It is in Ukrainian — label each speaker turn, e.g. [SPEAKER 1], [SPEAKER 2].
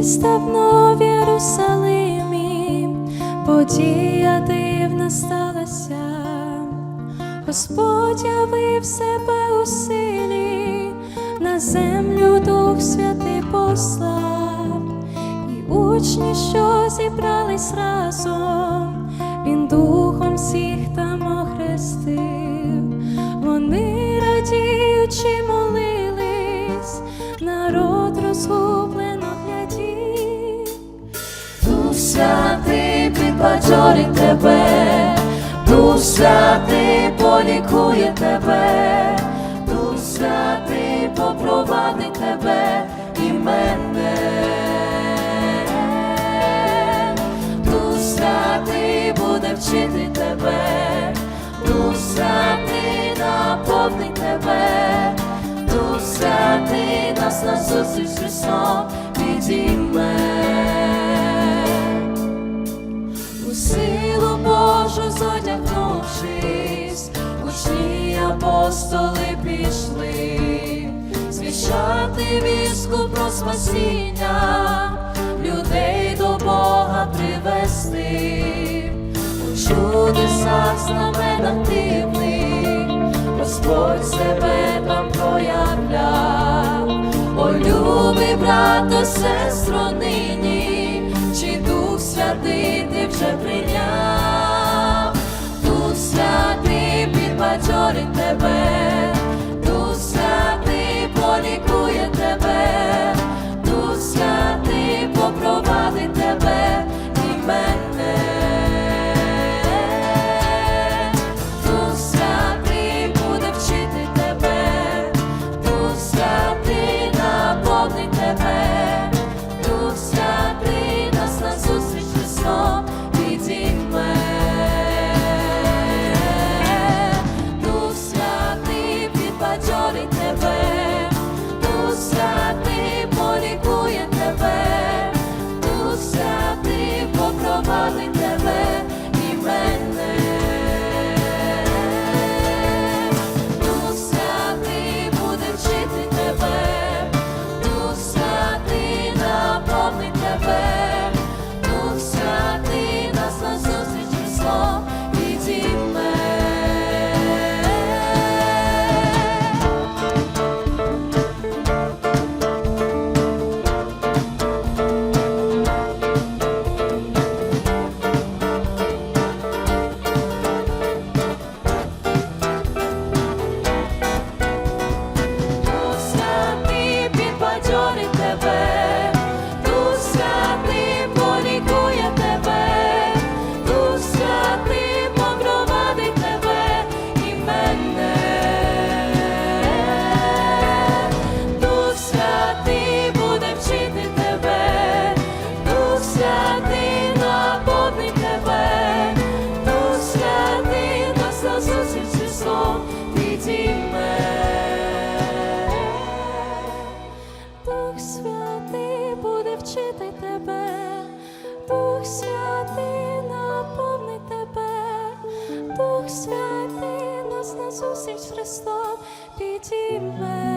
[SPEAKER 1] давно в Єрусалимі, подія дивна сталася, Господь явив себе у силі, на землю Дух Святий послав, і учні, що зібрались разом, він духом
[SPEAKER 2] святий підбадьорить тебе, Дух святий полікує тебе, Дух святий попровадить тебе і мене. Дух святий буде вчити тебе, Дух святий наповнить тебе, Дух святий нас на зустріч Христом підійме. Зодягнувшись, учні апостоли пішли, звіщати вістку про спасіння, людей до Бога привести, у чудесах знаменах дивних, Господь себе там проявляв, о любий брато, сестро нині, чи Дух Святий ти вже прийняв, підбадьорить тебе, буде тебе, Дух Святий наповнить тебе, Дух Святий нас на зустріч
[SPEAKER 1] Христом підійме.